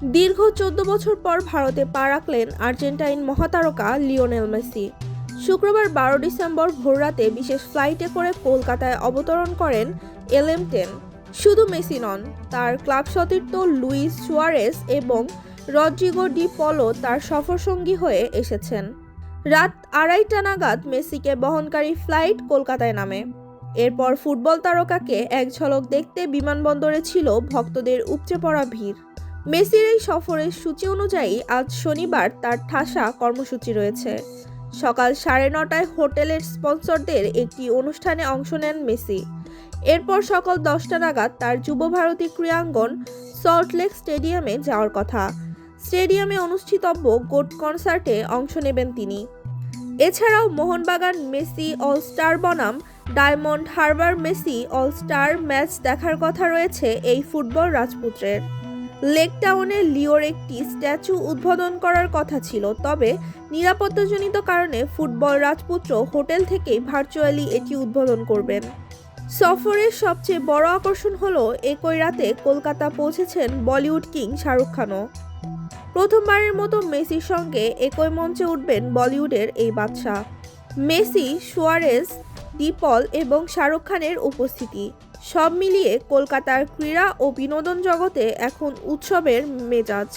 দীর্ঘ চোদ্দ বছর পর ভারতে পা রাখলেন আর্জেন্টাইন মহাতারকা লিওনেল মেসি। শুক্রবার বারো ডিসেম্বর ভোররাতে বিশেষ ফ্লাইটে করে কলকাতায় অবতরণ করেন এলএম টেন। শুধু মেসি নন, তার ক্লাব সতীর্থ লুইস সুয়ারেস এবং রদ্রিগো ডি পলো তার সফরসঙ্গী হয়ে এসেছেন। রাত আড়াইটা নাগাদ মেসিকে বহনকারী ফ্লাইট কলকাতায় নামে। এরপর ফুটবল তারকাকে এক ঝলক দেখতে বিমানবন্দরে ছিল ভক্তদের উপচে পড়া ভিড়। মেসির এই সফরের সূচি অনুযায়ী আজ শনিবার তার ঠাসা কর্মসূচি রয়েছে। সকাল সাড়ে নটায় হোটেলের স্পন্সরদের একটি অনুষ্ঠানে অংশ নেন মেসি। এরপর সকাল দশটা নাগাদ তার যুবভারতী ক্রীড়াঙ্গন সল্টলেক স্টেডিয়ামে যাওয়ার কথা। স্টেডিয়ামে অনুষ্ঠিতব্য গোট কনসার্টে অংশ নেবেন তিনি। এছাড়াও মোহনবাগান মেসি অল স্টার বনাম, Diamond Harbour Messi all star match দেখার কথা রয়েছে এই ফুটবল রাজপুত্রের। লেক টাউনে লিওর একটি স্ট্যাচু উদ্বোধন করার কথা ছিল, তবে নিরাপত্তাজনিত কারণে ফুটবল রাজপুত্র হোটেল থেকেই ভার্চুয়ালি এটি উদ্বোধন করবেন। সফরের সবচেয়ে বড় আকর্ষণ হল, একই রাতে কলকাতা পৌঁছেছেন বলিউড কিং শাহরুখ খানও। প্রথমবারের মতো মেসির সঙ্গে একই মঞ্চে উঠবেন বলিউডের এই বাদশাহ। মেসি সুয়ারেস ডিপল এবং শাহরুখ খানের উপস্থিতি। সব মিলিয়ে কলকাতার ক্রীড়া ও বিনোদন জগতে এখন উৎসবের মেজাজ।